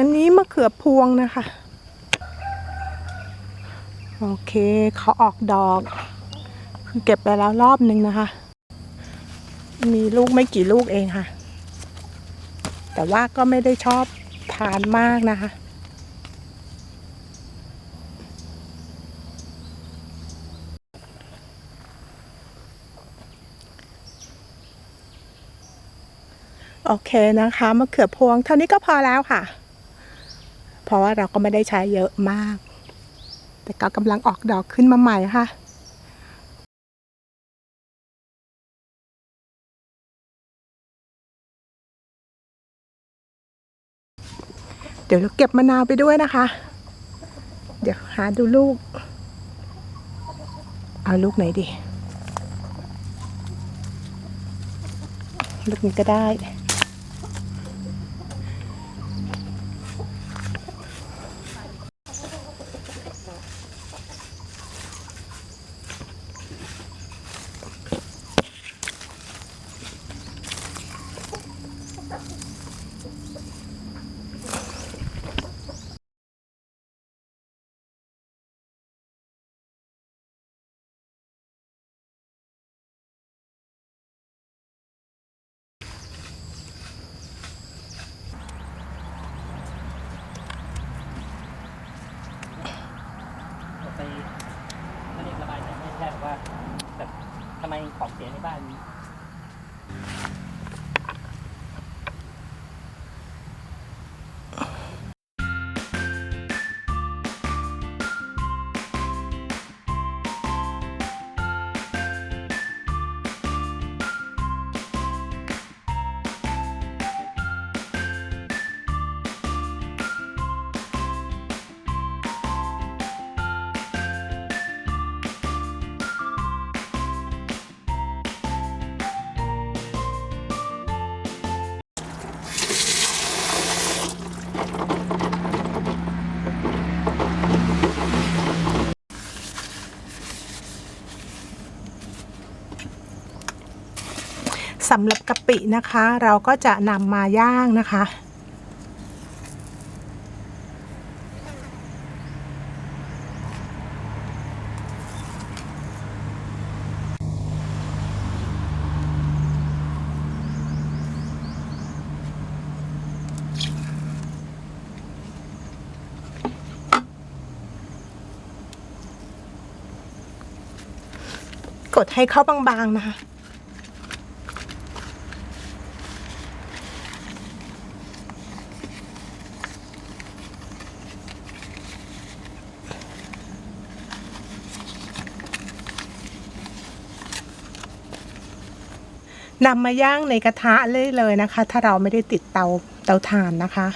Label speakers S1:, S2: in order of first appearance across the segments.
S1: อันนี้มะเขือพวงนะคะ โอเคเขาออกดอก คือเก็บไปแล้วรอบนึงนะคะ มีลูกไม่กี่ลูกเองค่ะ แต่ว่าก็ไม่ได้ชอบทานมากนะคะโอเคนะคะมะเขือพวงเท่านี้ก็พอแล้วค่ะ เพราะว่าเราก็ไม่ได้ใช้เยอะมาก แต่ก็กำลังออกดอกขึ้นมาใหม่ค่ะเดี๋ยวเราเก็บมะนาวไปด้วยนะคะ เดี๋ยวหาดูลูก เอาลูกไหนดี ลูกนี้ก็ได้
S2: สำ
S1: หรับกะปินะคะ เราก็จะนำมาย่างนะคะ กดให้เข้าบางๆนะคะ นำมาย่างในกระทะเลยเลยนะคะ ถ้าเราไม่ได้ติดเตาเตาถ่านนะคะ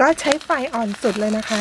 S1: ก็ใช้ไฟอ่อนสุดเลยนะคะ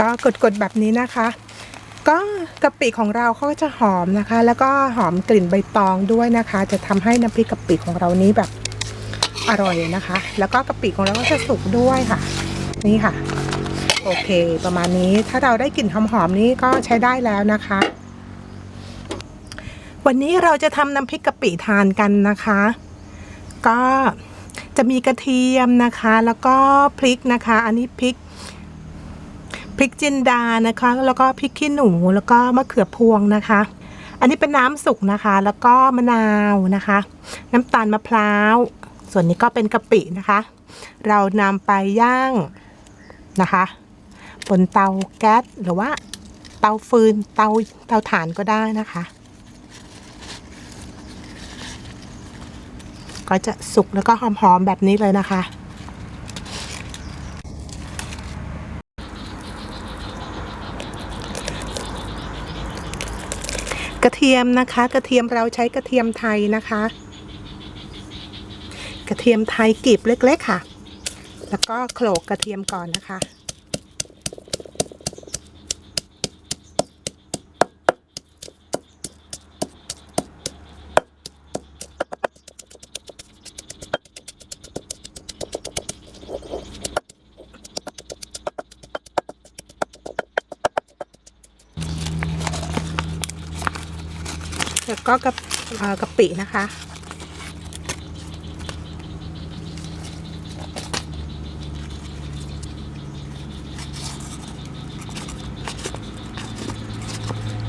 S1: ก็กดๆแบบนี้นะคะ ก็กะปิของเราเขาก็จะหอมนะคะ แล้วก็หอมกลิ่นใบตองด้วยนะคะ จะทำให้น้ำพริกกะปิของเรานี้แบบอร่อยนะคะ แล้วก็กะปิของเราก็จะสุกด้วยค่ะ นี่ค่ะ โอเค ประมาณนี้ถ้าเราได้กลิ่นหอมๆนี้ก็ใช้ได้แล้วนะคะ วันนี้เราจะทำน้ำพริกกะปิทานกันนะคะ ก็จะมีกระเทียมนะคะ แล้วก็พริกนะคะ อันนี้พริก พริกจินดานะคะ แล้วก็พริกขี้หนูแล้วก็มะเขือพวงนะคะ อันนี้เป็นน้ำสุกนะคะ แล้วก็มะนาวนะคะ น้ำตาลมะพร้าว ส่วนนี้ก็เป็นกะปินะคะ เรานำไปย่างนะคะบนเตาแก๊สหรือว่าเตาฟืนเตาเตาถ่านก็ได้นะคะ ก็จะสุกแล้วก็หอมๆแบบนี้เลยนะคะ กระเทียมนะคะ กระเทียมเราใช้กระเทียมไทยนะคะ กระเทียมไทยกลีบเล็ก ๆ ค่ะ แล้วก็โขลกกระเทียมก่อนนะคะ แล้วก็กะกะปินะคะ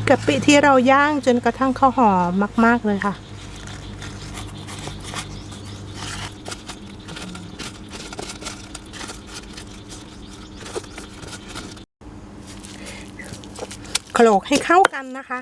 S1: กะปิที่เราย่างจนกระทั่งเขาหอมมาก ๆ เลยค่ะโขลกให้เข้ากันนะคะ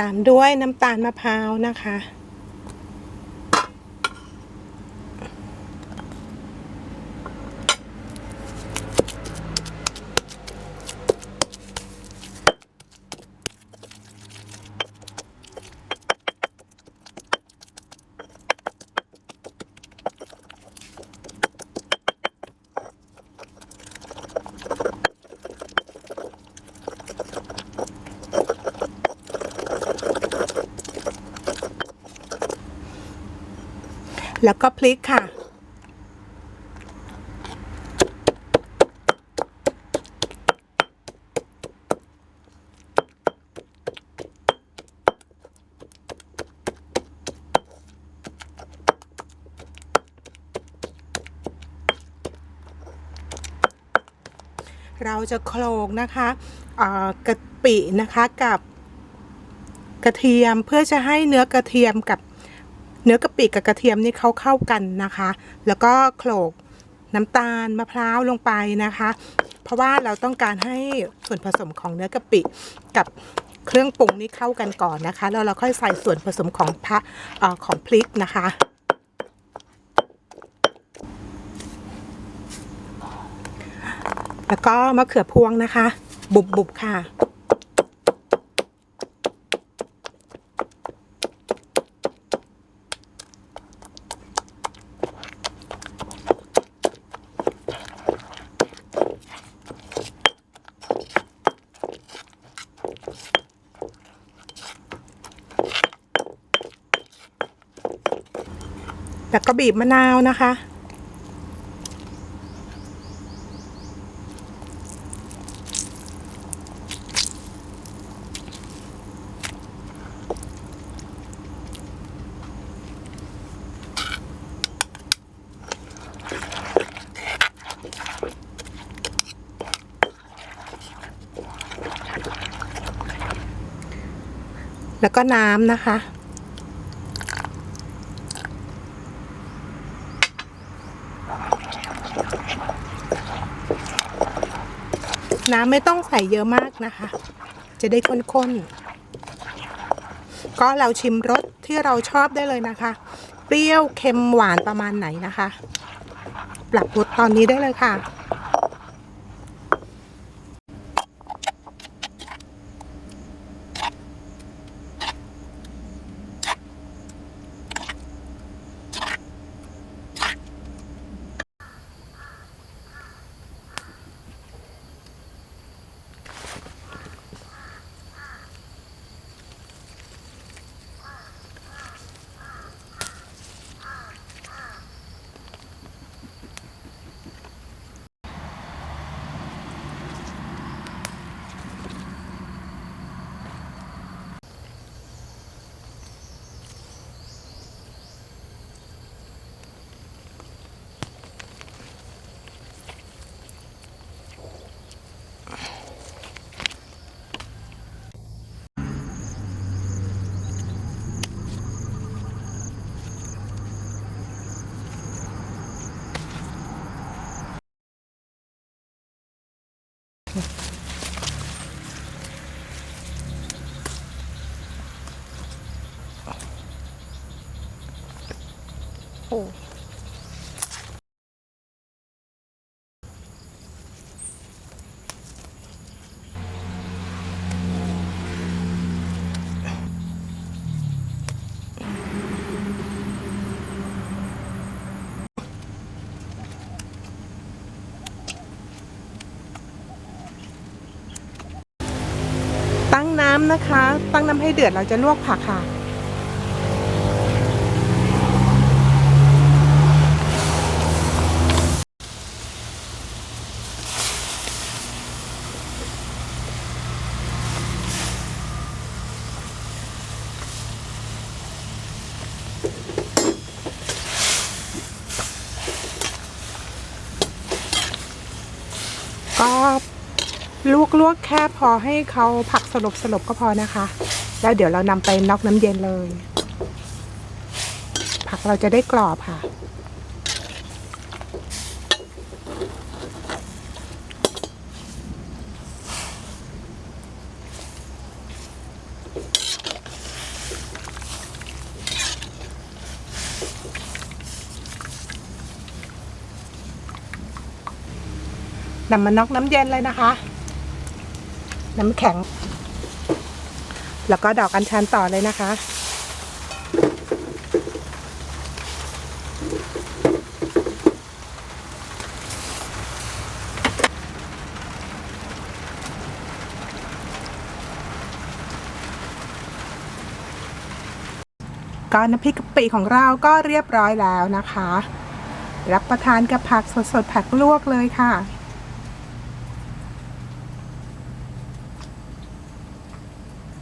S1: ตามด้วยน้ำตาลมะพร้าวนะคะ แล้วก็พลิกค่ะ เราจะโขลกนะคะกะปินะคะกับกระเทียมเพื่อจะให้เนื้อกระเทียมกับ เนื้อกะปิกับกระเทียมนี่เขาเข้ากันนะคะ แล้วก็โขลกน้ำตาลมะพร้าวลงไปนะคะ เพราะว่าเราต้องการให้ส่วนผสมของเนื้อกะปิกับเครื่องปรุงนี่เข้ากันก่อนนะคะ แล้วเราค่อยใส่ส่วนผสมของพระออของพริกนะคะ แล้วก็มะเขือพวงนะคะ บุบๆค่ะ แล้วก็บีบมะนาวนะคะ แล้วก็น้ำนะคะ น้ำไม่ต้องใส่เยอะมากนะคะ จะได้ข้นๆ ก็เราชิมรสที่เราชอบได้เลยนะคะ เปรี้ยวเค็มหวานประมาณไหนนะคะ ปรับรสตอนนี้ได้เลยค่ะ โอ้ำนะคะ ตั้งน้ำให้เดือดเราจะลวกผักค่ะ ก็ ลวกลวกๆแค่พอให้เขาผักสลบสลบก็พอนะคะ แล้วเดี๋ยวเรานำไปน็อกน้ำเย็นเลย ผักเราจะได้กรอบค่ะ นำมาน็อกน้ำเย็นเลยนะคะ น้ำแข็ง แล้วก็ดอกอัญชันต่อเลยนะคะ ก็น้ำพริกกะปิของเราก็เรียบร้อยแล้วนะคะ รับประทานกับผักสดๆ ผักลวกเลยค่ะ